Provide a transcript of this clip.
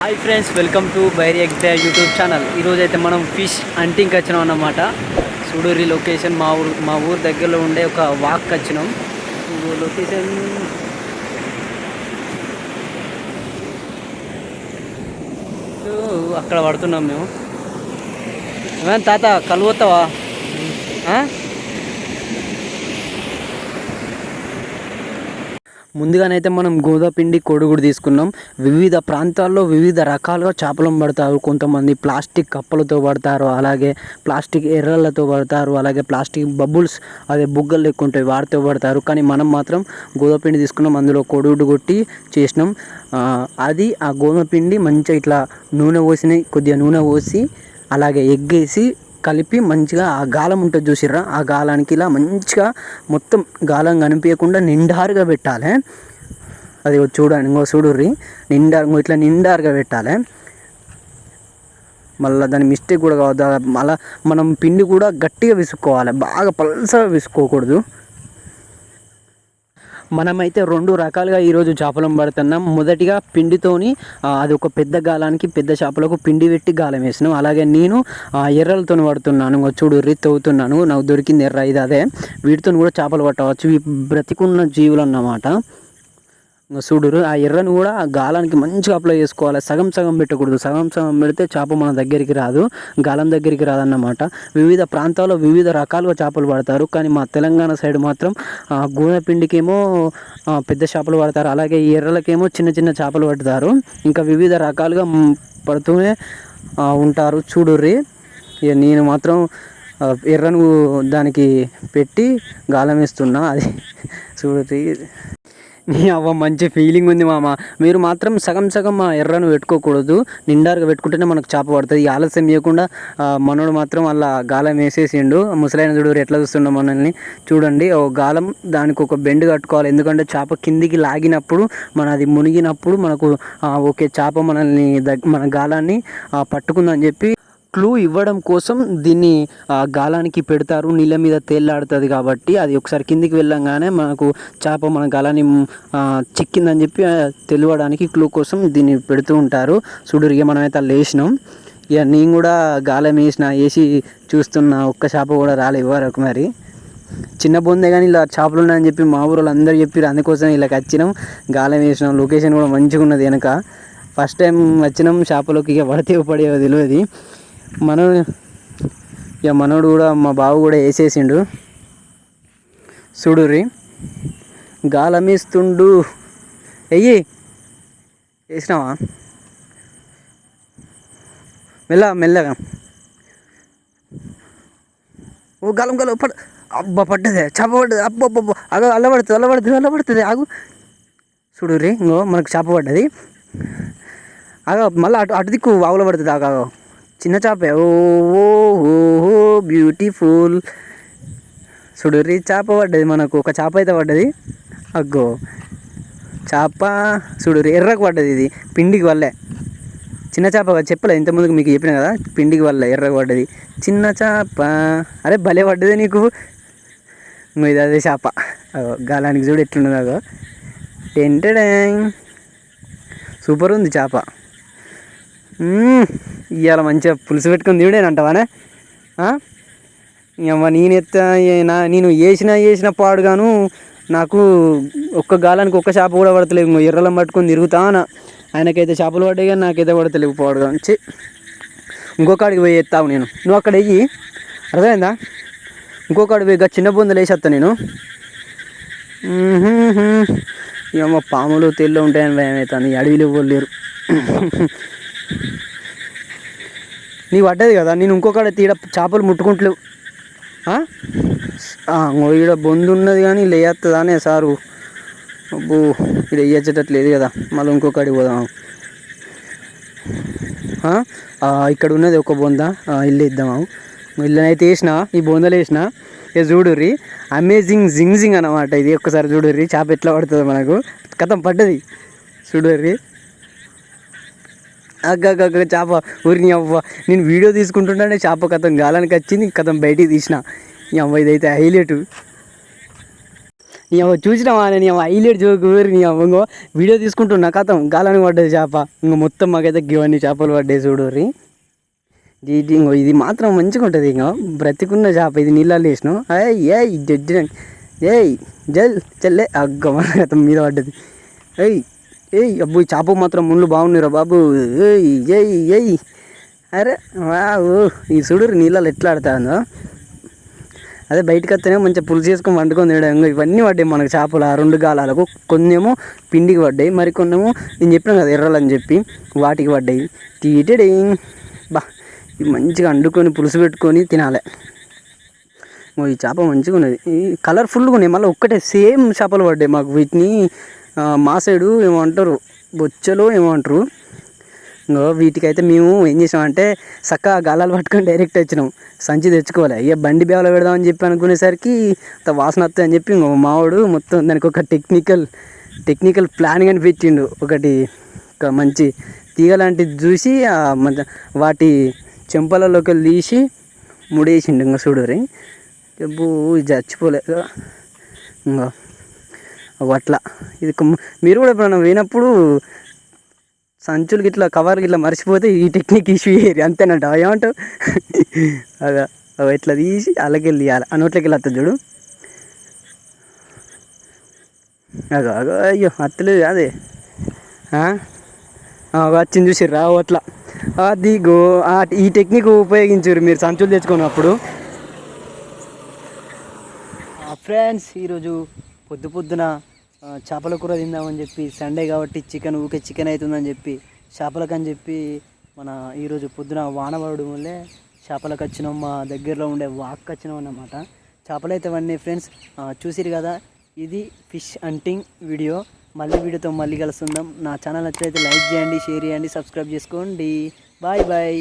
Hi friends welcome to Bairi ఎగ్జా YouTube channel ఈరోజు అయితే మనం ఫిష్ హంటింగ్కి వచ్చినాం అన్నమాట. సూడూరి లొకేషన్ మా ఊరు మా ఊరు దగ్గరలో ఉండే ఒక వాక్ వచ్చినాం. లొకేషన్ అక్కడ పడుతున్నాం మేము. తాత కలుగుతావా ముందుగానైతే మనం గోదాపిండి కోడిగుడు తీసుకున్నాం. వివిధ ప్రాంతాల్లో వివిధ రకాలుగా చేపలను పడతారు. కొంతమంది ప్లాస్టిక్ కప్పలతో పడతారు. అలాగే ప్లాస్టిక్ ఎర్రలతో పడతారు. అలాగే ప్లాస్టిక్ బబుల్స్ అదే బుగ్గలు లెక్క ఉంటాయి వాటితో పడతారు. కానీ మనం మాత్రం గోదాపిండి తీసుకున్నాం. అందులో కొడుగుడు కొట్టి చేసినాం. అది ఆ గోధుమ పిండి మంచిగా ఇట్లా నూనె పోసి కొద్దిగా నూనె పోసి అలాగే ఎగ్గేసి కలిపి మంచిగా ఆ గాలం ఉంటుంది చూసిర్రా? ఆ గాలానికి ఇలా మంచిగా మొత్తం గాలం కనిపించకుండా నిండారుగా పెట్టాలి. అది చూడండి ఇంకో చూడుర్రి. నిండా ఇంకో ఇట్లా నిండారుగా పెట్టాలి. మళ్ళీ దాని మిస్టేక్ కూడా కావద్దు. మళ్ళీ మనం పిండి కూడా గట్టిగా విసుక్కోవాలి. బాగా పల్సగా విసుకోకూడదు మనమైతే రెండు రకాలుగా ఈరోజు చేపలను పడుతున్నాం. మొదటిగా పిండితోని అది ఒక పెద్ద గాలానికి పెద్ద చేపలకు పిండి పెట్టి గాలం వేసినాం. అలాగే నేను ఆ, ఎర్రలతో పడుతున్నాను. చూడు రిత్ అవుతున్నాను. నాకు దొరికింది ఎర్ర ఇది అదే. వీటితో కూడా చేపలు పట్టవచ్చు. ఇవి బ్రతికున్న జీవులు అన్నమాట చూడురు ఆ ఎర్రను కూడా ఆ గాలానికి మంచిగా అప్లై చేసుకోవాలి. సగం సగం పెట్టకూడదు. సగం సగం పెడితే చేప మన దగ్గరికి రాదు. గాలం దగ్గరికి రాదన్నమాట. వివిధ ప్రాంతాల్లో వివిధ రకాలుగా చేపలు పడతారు. కానీ మా తెలంగాణ సైడ్ మాత్రం ఆ, గోధుమ పిండికేమో పెద్ద చేపలు పడతారు. అలాగే ఈ ఎర్రలకేమో చిన్న చిన్న చేపలు పడతారు. ఇంకా వివిధ రకాలుగా పడుతూనే ఉంటారు. చూడుర్రి. ఇక నేను మాత్రం ఎర్రను దానికి పెట్టి గాలం వేస్తున్నా. అది చూడు మీ అవ్వ మంచి ఫీలింగ్ ఉంది మామ. మీరు మాత్రం సగం సగం మా ఎర్రను పెట్టుకోకూడదు. నిండారుగా పెట్టుకుంటేనే మనకు చేప పడుతుంది. ఆలస్యం చేయకుండా మనోడు మాత్రం అలా గాలం వేసేసిండు. ముసలైన చూడు ఎట్లా చూస్తుండో మనల్ని చూడండి. ఓ గాలం దానికి ఒక బెండ్ కట్టుకోవాలి. ఎందుకంటే చేప కిందికి లాగినప్పుడు మన అది మునిగినప్పుడు మనకు ఓకే చేప మనల్ని మన గాలాన్ని పట్టుకుందని చెప్పి క్లూ ఇవ్వడం కోసం దీన్ని ఆ, గాలానికి పెడతారు. నీళ్ళ మీద తేలాడుతుంది కాబట్టి అది ఒకసారి కిందికి వెళ్ళంగానే మనకు చేప మన గాలాన్ని చిక్కిందని చెప్పి తెలియడానికి క్లూ కోసం దీన్ని పెడుతూ ఉంటారు. చూడు ఇక మనమైతే అలా వేసినాం. ఇక నేను కూడా గాలం వేసిన వేసి చూస్తున్నా ఒక్క చేప కూడా రాలే ఇవ్వరకు మరి. చిన్న బొందే కానీ ఇలా చేపలు ఉన్నాయని చెప్పి మా ఊరు అందరూ చెప్పారు అందుకోసం ఇలా వచ్చినాం. గాలం వేసినాం. లొకేషన్ కూడా మంచిగా ఉన్నది వెనక. ఫస్ట్ టైం వచ్చినాం. చేపలోకి ఇక పడితే పడేవో తెలియదు. మనోడు ఇక మనోడు కూడా మా బావ కూడా వేసేసిండు. చూడుర్రి గాలమిస్తుండు. ఎయ్యి వేసినావా? మెల్ల మెల్లగా. ఓ గాలం గాలం పడ అబ్బా పడ్డదే. చేప పడ్డది. అబ్బబ్బబ్బ అగ అల్లబడుతుంది అల్లబడుతుంది అల్లబడుతుంది. ఆగు. అల్ల రే ఆగు ఇంకో మనకు చేప పడ్డది. ఆగ మళ్ళీ అటు అటు దిక్కు వాగులో పడుతుంది. ఆగో ఆగ. చిన్న చేప. ఓ ఓ బ్యూటిఫుల్ చూడుర్రి చేప పడ్డది మనకు. ఒక చేప అయితే పడ్డది. అగ్గో. చేప చూడుర్రి ఎర్రకు పడ్డది ఇది. పిండికి వల్లే. చిన్న చేప చెప్పలేదు చెప్పలే. ఇంతకుముందుకు మీకు చెప్పిన కదా పిండికి వల్ల ఎర్రకు పడ్డది. చిన్న చేప. అరే భలే పడ్డది నీకు. ఇంకో ఇది అదే చేప. అగో గాలానికి చూడు ఎట్లున్నది అగో. టెంటెడెంగ్ సూపర్ ఉంది చేప. ఇవాళ మంచిగా పులుసు పెట్టుకొని తివిడేనంటావానే ఇవ్వ నేను ఎత్త నా నేను వేసిన వేసిన పాడుగాను నాకు ఒక్క గాలానికి ఒక్క చేప కూడా పడతలేవు ఇంకో ఎర్రలం పట్టుకొని తిరుగుతానా ఆయనకైతే చేపలు పడ్డాయి కానీ నాకైతే పడతలేవు పాడుగా చి ఇంకొకడికి పోయి ఎత్తావు నేను. నువ్వు అక్కడ వెయ్యి అర్థమైందా? ఇంకొకటి పోయి చిన్న బొందలు వేసేస్తా నేను. ఏమో పాములు తెల్లు ఉంటాయని భయం అవుతుంది అడవిలో పోలేరు నీ పడ్డది కదా నేను ఇంకొకటి తీడ చేపలు ముట్టుకుంటలేవు. ఈడ బొందు ఉన్నది కానీ లేయత్తదానే సారు. అబ్బో ఇక్కడ వేయచ్చేటట్లేదు కదా మళ్ళీ ఇంకొకటి పోదాం. ఇక్కడ ఉన్నది ఒక బొంద ఇల్లు ఇద్దాము ఇల్లునైతే వేసిన ఈ బొందలు వేసిన ఇక చూడుర్రి అమేజింగ్ జింగ్ జింగ్ అన్నమాట ఇది. ఒక్కసారి చూడుర్రి చేప ఎట్లా పడుతుంది మనకు. కథం పడ్డది. చూడుర్రి. అగ్గ చేప. ఊరిని అవ్వ. నేను వీడియో తీసుకుంటుంటే చేప కథం గాలానికి వచ్చింది కథం బయటికి తీసిన. నీ అవ్వ ఇదైతే హైలైట్. నీ అవ్వ చూసినావా నీ అవ్వ హైలైట్ జోకు నీ అవ్వ. ఇంకో వీడియో తీసుకుంటున్నా కథం గాలానికి పడ్డది చేప. ఇంక మొత్తం మాకైతే ఇవన్నీ చేపలు పడ్డాయి చూడు ఇది ఇంకో ఇది మాత్రం మంచిగా ఉంటుంది ఇంకో. బ్రతికున్న చేప ఇది నీళ్ళల్లో వేసినాం ఏ ఏ జడ్జి ఏయ్ జల్ చెల్లే. అగ్గ మన మీద పడ్డది. ఏయ్ ఏయ్ అబ్బు ఈ చేప మాత్రం ముళ్ళు బాగున్నాయిరా బాబు. ఏయ్ ఏయ్ ఏయ్. అరే వావు. ఈ చూడు నీళ్ళలో ఎట్లా ఆడుతుందో. అదే బయటకు వస్తేనే మంచిగా పులుసు చేసుకొని వండుకొని తినడం. ఇవన్నీ పడ్డాయి మనకు చేపలు ఆ రెండు గాలాలకు. కొన్నేమో పిండికి పడ్డాయి మరి కొన్నేమో నేను చెప్పిన కదా ఎర్రలని చెప్పి వాటికి పడ్డాయి. తీటడే బా మంచిగా వండుకొని పులుసు పెట్టుకొని తినాలి. ఈ చేప మంచిగా ఉన్నది. ఈ కలర్ఫుల్గా ఉన్నాయి. మళ్ళీ ఒక్కటే సేమ్ చేపలు పడ్డాయి మాకు. వీటిని మా సైడు ఏమో అంటారు ఏమంటారు ఏమో అంటారు ఇంకో వీటికైతే మేము ఏం చేసామంటే చక్కగా గాలాలు పట్టుకొని డైరెక్ట్ వచ్చినాం. సంచి తెచ్చుకోవాలి. అయ్యే బండి బేవలో పెడదామని చెప్పి అనుకునేసరికి అంత వాసన వస్తుంది అని చెప్పి ఇంకో మావాడు మొత్తం దానికి ఒక టెక్నికల్ టెక్నికల్ ప్లానింగ్ కనిపించిండు. ఒకటి ఒక మంచి తీగ లాంటిది చూసి వాటి చెంపలలోకి తీసి ముడేసిండు. ఇంకా చూడరి ఎబ్బు ఇది చచ్చిపోలేదు ఇంకో అట్లా. ఇది మీరు కూడా ఎప్పుడైనా పోయినప్పుడు సంచులు గిట్లా కవర్లు గిట్లా మర్చిపోతే ఈ టెక్నిక్ ఇష్యూ చేయరు అంతేనంట. ఏమంటావు? అగా అవి ఇట్లా తీసి అలాగెళ్ళి తీయాలి. ఆ నోట్లోకి వెళ్ళి వస్తుంది చూడు. అగో అగో అయ్యో అత్తలేదు అదే. వచ్చింది చూసిర్రా ఓ అట్లా. అది గో ఈ టెక్నిక్ ఉపయోగించారు మీరు సంచులు తెచ్చుకున్నప్పుడు. ఫ్రెండ్స్ ఈరోజు పొద్దు పొద్దున చేపల కూర తిందామని చెప్పి సండే కాబట్టి చికెన్ ఊకే చికెన్ అవుతుందని చెప్పి చేపలకని అని చెప్పి మన ఈరోజు పొద్దున వాన పడడం వల్లే చేపలకు వచ్చినాం. మా దగ్గరలో ఉండే వాక్ వచ్చినాం అన్నమాట. చేపలు అయితే అవన్నీ ఫ్రెండ్స్ చూసిరు కదా? ఇది ఫిష్ హంటింగ్ వీడియో. మళ్ళీ వీడియోతో మళ్ళీ కలుస్తుందాం నా ఛానల్ నచ్చితే లైక్ చేయండి షేర్ చేయండి సబ్స్క్రైబ్ చేసుకోండి. Bye bye.